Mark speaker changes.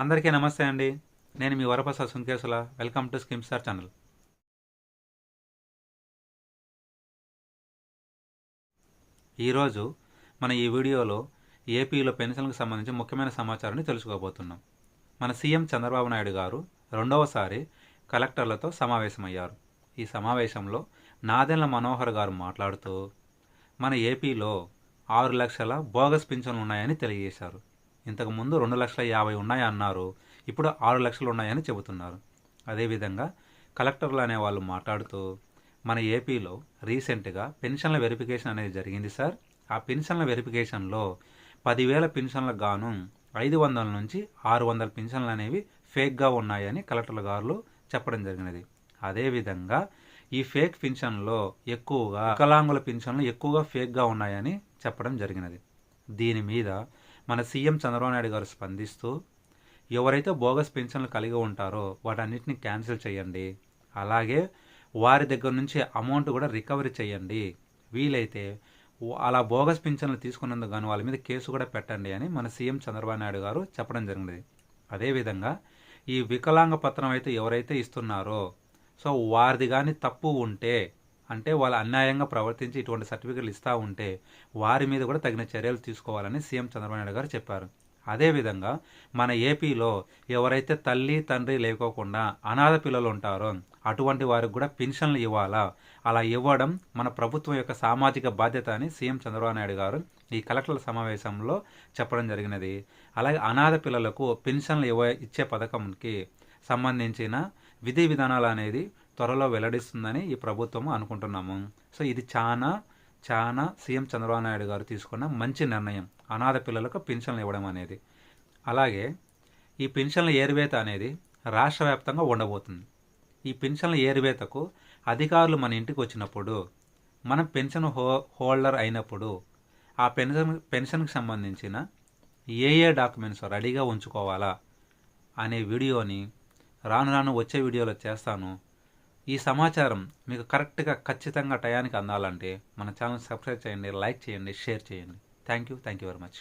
Speaker 1: అందరికీ నమస్తే అండి. నేను మీ Varaprasad Sunkesula. Welcome to skim star channel. ఈరోజు మన ఈ వీడియోలో ఏపీలో పెన్షన్లకు సంబంధించి ముఖ్యమైన సమాచారాన్ని తెలుసుకోబోతున్నాం. మన సీఎం చంద్రబాబు నాయుడు గారు రెండవసారి కలెక్టర్లతో సమావేశమయ్యారు. ఈ సమావేశంలో నాదెన్ల మనోహర్ గారు మాట్లాడుతూ మన ఏపీలో ఆరు లక్షల బోగస్ పింఛన్లు ఉన్నాయని తెలియజేశారు. ఇంతకుముందు రెండు లక్షల యాభై ఉన్నాయన్నారు ఇప్పుడు ఆరు లక్షలు ఉన్నాయని చెబుతున్నారు. అదేవిధంగా కలెక్టర్లు అనేవాళ్ళు మాట్లాడుతూ మన ఏపీలో రీసెంట్గా పెన్షన్ల వెరిఫికేషన్ అనేది జరిగింది సార్. ఆ పెన్షన్ల వెరిఫికేషన్లో పదివేల పెన్షన్లకు గాను ఐదు వందల నుంచి ఆరు వందల పెన్షన్లు అనేవి ఫేక్గా ఉన్నాయని కలెక్టర్ల గారు చెప్పడం జరిగినది. అదేవిధంగా ఈ ఫేక్ పెన్షన్లో ఎక్కువగా వికలాంగుల పెన్షన్లు ఎక్కువగా ఫేక్గా ఉన్నాయని చెప్పడం జరిగినది. దీని మీద మన సీఎం చంద్రబాబు నాయుడు గారు స్పందిస్తూ ఎవరైతే బోగస్ పెన్షన్లు కలిగి ఉంటారో వాటన్నిటిని క్యాన్సిల్ చేయండి. అలాగే వారి దగ్గర నుంచి అమౌంట్ కూడా రికవరీ చేయండి. వీలైతే అలా బోగస్ పింఛన్లు తీసుకున్నందుకు గాను వాళ్ళ మీద కేసు కూడా పెట్టండి అని మన సీఎం చంద్రబాబు నాయుడు గారు చెప్పడం జరిగింది. అదేవిధంగా ఈ వికలాంగ పత్రం అయితే ఎవరైతే ఇస్తున్నారో సో వారిది కానీ తప్పు ఉంటే అంటే వాళ్ళు అన్యాయంగా ప్రవర్తించి ఇటువంటి సర్టిఫికెట్లు ఇస్తూ ఉంటే వారి మీద కూడా తగిన చర్యలు తీసుకోవాలని సీఎం చంద్రబాబు నాయుడు గారు చెప్పారు. అదేవిధంగా మన ఏపీలో ఎవరైతే తల్లి తండ్రి లేకోకుండా అనాథ పిల్లలు ఉంటారో అటువంటి వారికి కూడా పెన్షన్లు ఇవ్వాలా? అలా ఇవ్వడం మన ప్రభుత్వం యొక్క సామాజిక బాధ్యత అని సీఎం చంద్రబాబు నాయుడు గారు ఈ కలెక్టర్ల సమావేశంలో చెప్పడం జరిగినది. అలాగే అనాథ పిల్లలకు పెన్షన్లు ఇవ్వ ఇచ్చే పథకంకి సంబంధించిన విధి విధానాలు అనేది త్వరలో వెల్లడిస్తుందని ఈ ప్రభుత్వం అనుకుంటున్నాము. సో ఇది చాలా చాలా సీఎం చంద్రబాబు నాయుడు గారు తీసుకున్న మంచి నిర్ణయం. అనాథ పిల్లలకు పెన్షన్లు ఇవ్వడం అనేది. అలాగే ఈ పెన్షన్ల ఏరువేత అనేది రాష్ట్ర వ్యాప్తంగా ఉండబోతుంది. ఈ పెన్షన్ల ఏరువేతకు అధికారులు మన ఇంటికి వచ్చినప్పుడు మనం పెన్షన్ హో హోల్డర్ అయినప్పుడు ఆ పెన్షన్ పెన్షన్కి సంబంధించిన ఏ ఏ డాక్యుమెంట్స్ రెడీగా ఉంచుకోవాలా అనే వీడియోని రాను రాను వచ్చే వీడియోలో చేస్తాను. ఈ సమాచారం మీకు కరెక్ట్గా ఖచ్చితంగా టయానికి అందాలంటే మన ఛానల్ సబ్స్క్రైబ్ చేయండి లైక్ చేయండి షేర్ చేయండి. Thank you thank you very much